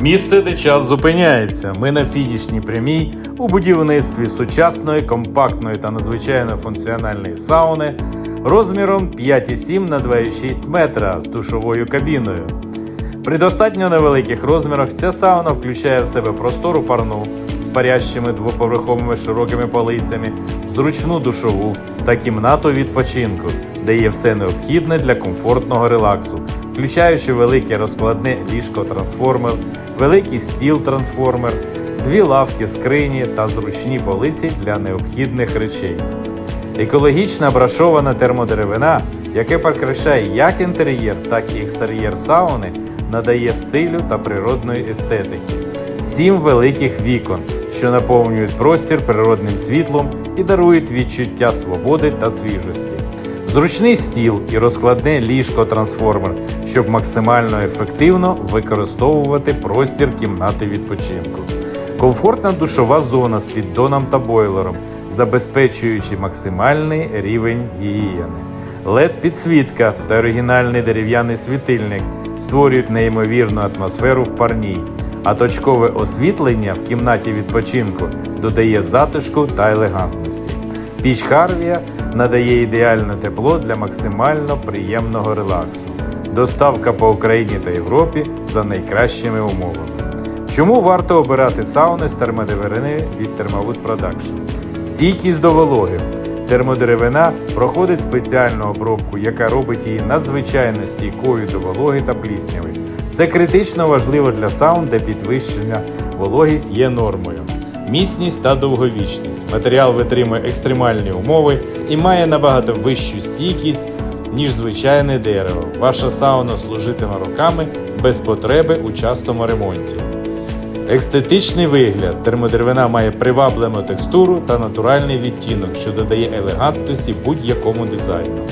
Місце, де час зупиняється. Ми на фінішній прямій у будівництві сучасної, компактної та надзвичайно функціональної сауни розміром 5,7 на 2,6 метра з душовою кабіною. При достатньо невеликих розмірах ця сауна включає в себе простору парну з парящими двоповерховими широкими полицями, зручну душову та кімнату відпочинку, де є все необхідне для комфортного релаксу, включаючи велике розкладне ліжко-трансформер, великий стіл-трансформер, дві лавки скрині та зручні полиці для необхідних речей. Екологічна брашована термодеревина, яке прикрашає як інтер'єр, так і екстер'єр сауни, надає стилю та природної естетики. Сім великих вікон, що наповнюють простір природним світлом і дарують відчуття свободи та свіжості. Зручний стіл і розкладне ліжко-трансформер, щоб максимально ефективно використовувати простір кімнати відпочинку. Комфортна душова зона з піддоном та бойлером, забезпечуючи максимальний рівень гігієни. led підсвітка та оригінальний дерев'яний світильник створюють неймовірну атмосферу в парній, а точкове освітлення в кімнаті відпочинку додає затишку та елегантності. Піч Харвія надає ідеальне тепло для максимально приємного релаксу. Доставка по Україні та Європі за найкращими умовами. Чому варто обирати сауни з термодеревини від Thermowood Production? Стійкість до вологи. Термодеревина проходить спеціальну обробку, яка робить її надзвичайно стійкою до вологи та плісняви. Це критично важливо для саун, де підвищення вологість є нормою. Міцність та довговічність. Матеріал витримує екстремальні умови і має набагато вищу стійкість, ніж звичайне дерево. Ваша сауна служитиме роками без потреби у частому ремонті. Естетичний вигляд. Термодеревина має приваблену текстуру та натуральний відтінок, що додає елегантності будь-якому дизайну.